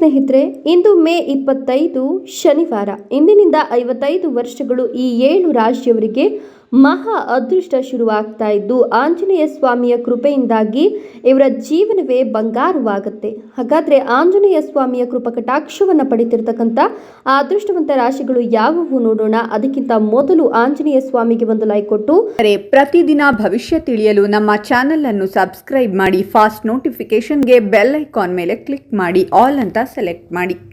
ಸ್ನೇಹಿತರೆ ಇಂದು ಮೇ ಇಪ್ಪತ್ತೈದು ಶನಿವಾರ. ಇಂದಿನಿಂದ ಐವತ್ತೈದು ವರ್ಷಗಳು ಈ ಏಳು ರಾಶಿಯವರಿಗೆ ಮಹಾ ಅದೃಷ್ಟ ಶುರುವಾಗ್ತಾ ಇದ್ದು ಆಂಜನೇಯ ಸ್ವಾಮಿಯ ಕೃಪೆಯಿಂದಾಗಿ ಇವರ ಜೀವನವೇ ಬಂಗಾರವಾಗುತ್ತೆ. ಹಾಗಾದ್ರೆ ಆಂಜನೇಯ ಸ್ವಾಮಿಯ ಕೃಪಕಟಾಕ್ಷವನ್ನು ಪಡಿತಿರ್ತಕ್ಕಂಥ ಆ ಅದೃಷ್ಟವಂತ ರಾಶಿಗಳು ಯಾವುವು ನೋಡೋಣ. ಅದಕ್ಕಿಂತ ಮೊದಲು ಆಂಜನೇಯ ಸ್ವಾಮಿಗೆ ಒಂದು ಲೈಕ್ ಕೊಟ್ಟು. ಪ್ರತಿದಿನ ಭವಿಷ್ಯ ತಿಳಿಯಲು ನಮ್ಮ ಚಾನೆಲ್ ಅನ್ನು ಸಬ್ಸ್ಕ್ರೈಬ್ ಮಾಡಿ, ಫಾಸ್ಟ್ ನೋಟಿಫಿಕೇಶನ್ಗೆ ಬೆಲ್ ಐಕಾನ್ ಮೇಲೆ ಕ್ಲಿಕ್ ಮಾಡಿ, ಆಲ್ ಅಂತ ಸೆಲೆಕ್ಟ್ ಮಾಡಿ.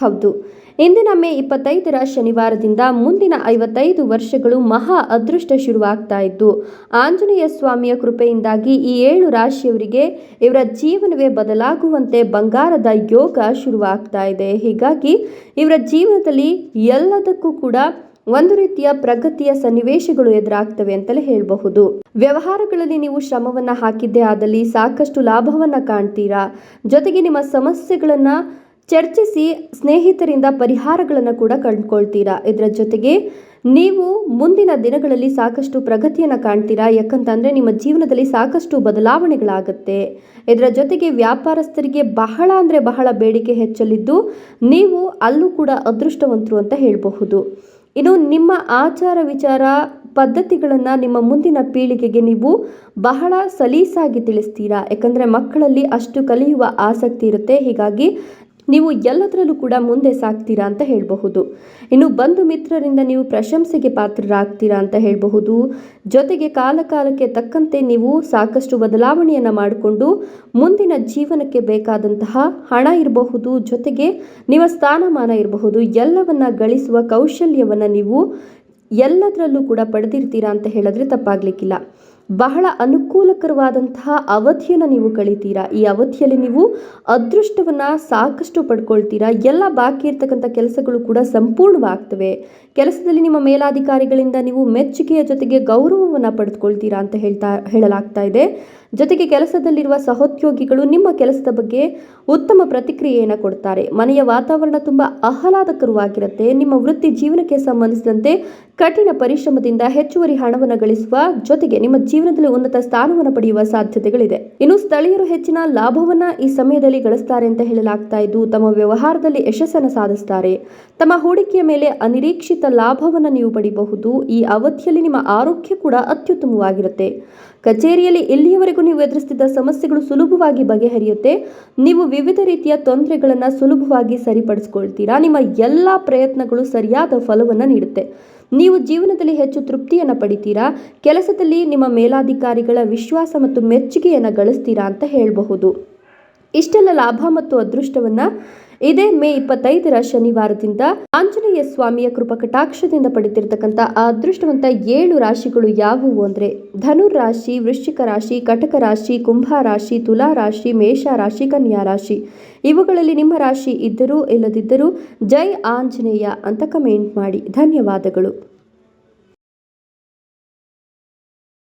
ಹೌದು. ಇಂದಿನ ಮೇ ಇಪ್ಪತ್ತೈದರ ಶನಿವಾರದಿಂದ ಮುಂದಿನ ಐವತ್ತೈದು ವರ್ಷಗಳು ಮಹಾ ಅದೃಷ್ಟ ಶುರುವಾಗ್ತಾ ಇದ್ದು, ಆಂಜನೇಯ ಸ್ವಾಮಿಯ ಕೃಪೆಯಿಂದಾಗಿ ಈ ಏಳು ರಾಶಿಯವರಿಗೆ ಇವರ ಜೀವನವೇ ಬದಲಾಗುವಂತೆ ಬಂಗಾರದ ಯೋಗ ಶುರುವಾಗ್ತಾ ಇದೆ. ಹೀಗಾಗಿ ಇವರ ಜೀವನದಲ್ಲಿ ಎಲ್ಲದಕ್ಕೂ ಕೂಡ ಒಂದು ರೀತಿಯ ಪ್ರಗತಿಯ ಸನ್ನಿವೇಶಗಳು ಎದುರಾಗ್ತವೆ ಅಂತಲೇ ಹೇಳಬಹುದು. ವ್ಯವಹಾರಗಳಲ್ಲಿ ನೀವು ಶ್ರಮವನ್ನ ಹಾಕಿದ್ದೇ ಆದಲ್ಲಿ ಸಾಕಷ್ಟು ಲಾಭವನ್ನ ಕಾಣ್ತೀರಾ? ಜೊತೆಗೆ ನಿಮ್ಮ ಸಮಸ್ಯೆಗಳನ್ನ ಚರ್ಚಿಸಿ ಸ್ನೇಹಿತರಿಂದ ಪರಿಹಾರಗಳನ್ನು ಕೂಡ ಕಂಡುಕೊಳ್ತೀರಾ? ಇದರ ಜೊತೆಗೆ ನೀವು ಮುಂದಿನ ದಿನಗಳಲ್ಲಿ ಸಾಕಷ್ಟು ಪ್ರಗತಿಯನ್ನು ಕಾಣ್ತೀರಾ? ಯಾಕಂತಂದರೆ ನಿಮ್ಮ ಜೀವನದಲ್ಲಿ ಸಾಕಷ್ಟು ಬದಲಾವಣೆಗಳಾಗುತ್ತೆ. ಇದರ ಜೊತೆಗೆ ವ್ಯಾಪಾರಸ್ಥರಿಗೆ ಬಹಳ ಅಂದರೆ ಬಹಳ ಬೇಡಿಕೆ ಹೆಚ್ಚಲಿದ್ದು ನೀವು ಅಲ್ಲೂ ಕೂಡ ಅದೃಷ್ಟವಂತರು ಅಂತ ಹೇಳಬಹುದು. ಇನ್ನು ನಿಮ್ಮ ಆಚಾರ ವಿಚಾರ ಪದ್ಧತಿಗಳನ್ನು ನಿಮ್ಮ ಮುಂದಿನ ಪೀಳಿಗೆಗೆ ನೀವು ಬಹಳ ಸಲೀಸಾಗಿ ತಿಳಿಸ್ತೀರಾ? ಯಾಕಂದರೆ ಮಕ್ಕಳಲ್ಲಿ ಅಷ್ಟು ಕಲಿಯುವ ಆಸಕ್ತಿ ಇರುತ್ತೆ. ಹೀಗಾಗಿ ನೀವು ಎಲ್ಲದರಲ್ಲೂ ಕೂಡ ಮುಂದೆ ಸಾಗ್ತೀರಾ ಅಂತ ಹೇಳಬಹುದು. ಇನ್ನು ಬಂಧು ಮಿತ್ರರಿಂದ ನೀವು ಪ್ರಶಂಸೆಗೆ ಪಾತ್ರರಾಗ್ತೀರಾ ಅಂತ ಹೇಳಬಹುದು. ಜೊತೆಗೆ ಕಾಲಕಾಲಕ್ಕೆ ತಕ್ಕಂತೆ ನೀವು ಸಾಕಷ್ಟು ಬದಲಾವಣೆಯನ್ನು ಮಾಡಿಕೊಂಡು ಮುಂದಿನ ಜೀವನಕ್ಕೆ ಬೇಕಾದಂತಹ ಹಣ ಇರಬಹುದು. ಜೊತೆಗೆ ನಿಮ್ಮ ಸ್ಥಾನಮಾನ ಇರಬಹುದು. ಎಲ್ಲವನ್ನ ಗಳಿಸುವ ಕೌಶಲ್ಯವನ್ನು ನೀವು ಎಲ್ಲದರಲ್ಲೂ ಕೂಡ ಪಡೆದಿರ್ತೀರಾ ಅಂತ ಹೇಳಿದ್ರೆ ತಪ್ಪಾಗ್ಲಿಕ್ಕಿಲ್ಲ. ಬಹಳ ಅನುಕೂಲಕರವಾದಂತಹ ಅವಧಿಯನ್ನು ನೀವು ಕಳಿತೀರಾ? ಈ ಅವಧಿಯಲ್ಲಿ ನೀವು ಅದೃಷ್ಟವನ್ನು ಸಾಕಷ್ಟು ಪಡ್ಕೊಳ್ತೀರಾ? ಎಲ್ಲ ಬಾಕಿ ಇರ್ತಕ್ಕಂಥ ಕೆಲಸಗಳು ಕೂಡ ಸಂಪೂರ್ಣವಾಗ್ತವೆ. ಕೆಲಸದಲ್ಲಿ ನಿಮ್ಮ ಮೇಲಾಧಿಕಾರಿಗಳಿಂದ ನೀವು ಮೆಚ್ಚುಗೆಯ ಜೊತೆಗೆ ಗೌರವವನ್ನು ಪಡೆದುಕೊಳ್ತೀರಾ ಅಂತ ಹೇಳ್ತಾ ಹೇಳಲಾಗ್ತಾ ಇದೆ. ಜೊತೆಗೆ ಕೆಲಸದಲ್ಲಿರುವ ಸಹೋದ್ಯೋಗಿಗಳು ನಿಮ್ಮ ಕೆಲಸದ ಬಗ್ಗೆ ಉತ್ತಮ ಪ್ರತಿಕ್ರಿಯೆಯನ್ನು ಕೊಡ್ತಾರೆ. ಮನೆಯ ವಾತಾವರಣ ತುಂಬ ಆಹ್ಲಾದಕರವಾಗಿರುತ್ತೆ ನಿಮ್ಮ ವೃತ್ತಿ ಜೀವನಕ್ಕೆ ಸಂಬಂಧಿಸಿದಂತೆ ಕಠಿಣ ಪರಿಶ್ರಮದಿಂದ ಹೆಚ್ಚುವರಿ ಹಣವನ್ನು ಗಳಿಸುವ ಜೊತೆಗೆ ನಿಮ್ಮ ಜೀವನದಲ್ಲಿ ಉನ್ನತ ಸ್ಥಾನವನ್ನು ಪಡೆಯುವ ಸಾಧ್ಯತೆಗಳಿದೆ. ಇನ್ನು ಸ್ಥಳೀಯರು ಹೆಚ್ಚಿನ ಲಾಭವನ್ನ ಈ ಸಮಯದಲ್ಲಿ ಗಳಿಸ್ತಾರೆ ಅಂತ ಹೇಳಲಾಗ್ತಾ ಇದ್ದು, ತಮ್ಮ ವ್ಯವಹಾರದಲ್ಲಿ ಯಶಸ್ಸನ್ನು ಸಾಧಿಸ್ತಾರೆ. ತಮ್ಮ ಹೂಡಿಕೆಯ ಮೇಲೆ ಅನಿರೀಕ್ಷಿತ ಲಾಭವನ್ನು ನೀವು ಪಡೆಯಬಹುದು ಈ ಅವಧಿಯಲ್ಲಿ ನಿಮ್ಮ ಆರೋಗ್ಯ ಕೂಡ ಅತ್ಯುತ್ತಮವಾಗಿರುತ್ತೆ. ಕಚೇರಿಯಲ್ಲಿ ಇಲ್ಲಿಯವರೆಗೂ ನೀವು ಎದುರಿಸ್ತಿದ್ದ ಸಮಸ್ಯೆಗಳು ಸುಲಭವಾಗಿ ಬಗೆಹರಿಯುತ್ತೆ. ನೀವು ವಿವಿಧ ರೀತಿಯ ತೊಂದರೆಗಳನ್ನು ಸುಲಭವಾಗಿ ಸರಿಪಡಿಸ್ಕೊಳ್ತೀರಾ? ನಿಮ್ಮ ಎಲ್ಲ ಪ್ರಯತ್ನಗಳು ಸರಿಯಾದ ಫಲವನ್ನು ನೀಡುತ್ತೆ. ನೀವು ಜೀವನದಲ್ಲಿ ಹೆಚ್ಚು ತೃಪ್ತಿಯನ್ನು ಪಡಿತೀರಾ? ಕೆಲಸದಲ್ಲಿ ನಿಮ್ಮ ಮೇಲಾಧಿಕಾರಿಗಳ ವಿಶ್ವಾಸ ಮತ್ತು ಮೆಚ್ಚುಗೆಯನ್ನು ಗಳಿಸ್ತೀರಾ ಅಂತ ಹೇಳಬಹುದು. ಇಷ್ಟೆಲ್ಲ ಲಾಭ ಮತ್ತು ಅದೃಷ್ಟವನ್ನ ಇದೇ ಮೇ ಇಪ್ಪತ್ತೈದರ ಶನಿವಾರದಿಂದ ಆಂಜನೇಯ ಸ್ವಾಮಿಯ ಕೃಪಾ ಕಟಾಕ್ಷದಿಂದ ಪಡೆದಿರತಕ್ಕಂಥ ಅದೃಷ್ಟವಂತ ಏಳು ರಾಶಿಗಳು ಯಾವುವು ಅಂದರೆ ಧನುರ್ ರಾಶಿ, ವೃಶ್ಚಿಕ ರಾಶಿ, ಕಟಕ ರಾಶಿ, ಕುಂಭ ರಾಶಿ, ತುಲಾ ರಾಶಿ, ಮೇಷ ರಾಶಿ, ಕನ್ಯಾ ರಾಶಿ. ಇವುಗಳಲ್ಲಿ ನಿಮ್ಮ ರಾಶಿ ಇದ್ದರೂ ಇಲ್ಲದಿದ್ದರೂ ಜೈ ಆಂಜನೇಯ ಅಂತ ಕಮೆಂಟ್ ಮಾಡಿ. ಧನ್ಯವಾದಗಳು.